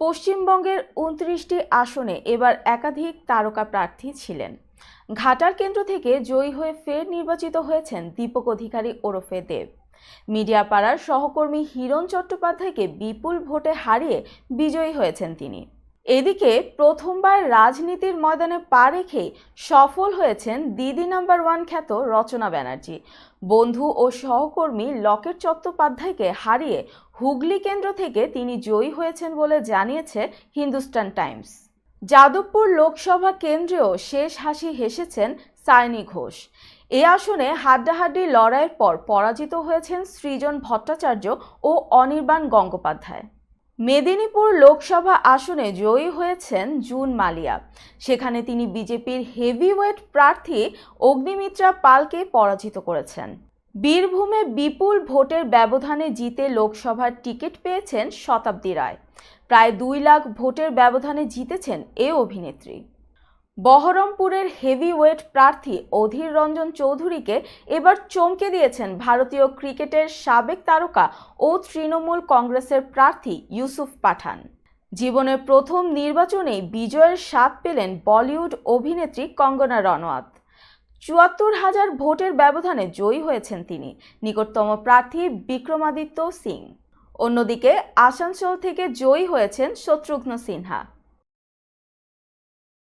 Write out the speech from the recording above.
পশ্চিমবঙ্গের উনত্রিশটি আসনে এবার একাধিক তারকা প্রার্থী ছিলেন। ঘাটার কেন্দ্র থেকে জয়ী হয়ে ফের নির্বাচিত হয়েছেন দীপক অধিকারী ওরফে দেব। মিডিয়া পাড়ার সহকর্মী হিরণ চট্টোপাধ্যায়কে বিপুল ভোটে হারিয়ে বিজয়ী হয়েছেন তিনি। এদিকে প্রথমবার রাজনীতির ময়দানে পা রেখেই সফল হয়েছেন দিদি নাম্বার ওয়ান খ্যাত রচনা ব্যানার্জি। বন্ধু ও সহকর্মী লকেট চট্টোপাধ্যায়কে হারিয়ে হুগলি কেন্দ্র থেকে তিনি জয়ী হয়েছেন বলে জানিয়েছে হিন্দুস্তান টাইমস। যাদবপুর লোকসভা কেন্দ্রেও শেষ হাসি হেসেছেন সায়নী ঘোষ। এ আসনে হাড্ডাহাড্ডি লড়াইয়ের পর পরাজিত হয়েছেন সৃজন ভট্টাচার্য ও অনির্বাণ গঙ্গোপাধ্যায়। মেদিনীপুর লোকসভা আসনে জয়ী হয়েছেন জুন মালিয়া। সেখানে তিনি বিজেপির হেভিওয়েট প্রার্থী অগ্নিমিত্রা পালকে পরাজিত করেছেন। বীরভূমে বিপুল ভোটের ব্যবধানে জিতে লোকসভার টিকিট পেয়েছেন শতাব্দী রায়। প্রায় দুই লাখ ভোটের ব্যবধানে জিতেছেন এ অভিনেত্রী। বহরমপুরের হেভিওয়েট প্রার্থী অধীর রঞ্জন চৌধুরীকে এবার চমকে দিয়েছেন ভারতীয় ক্রিকেটের সাবেক তারকা ও তৃণমূল কংগ্রেসের প্রার্থী ইউসুফ পাঠান। জীবনের প্রথম নির্বাচনেই বিজয়ের স্বাদ পেলেন বলিউড অভিনেত্রী কঙ্গনা রনওয়াত। চুয়াত্তর হাজার ভোটের ব্যবধানে জয়ী হয়েছেন তিনি। নিকটতম প্রার্থী বিক্রমাদিত্য সিং। অন্যদিকে আসানসোল থেকে জয়ী হয়েছেন শত্রুঘ্ন সিনহা।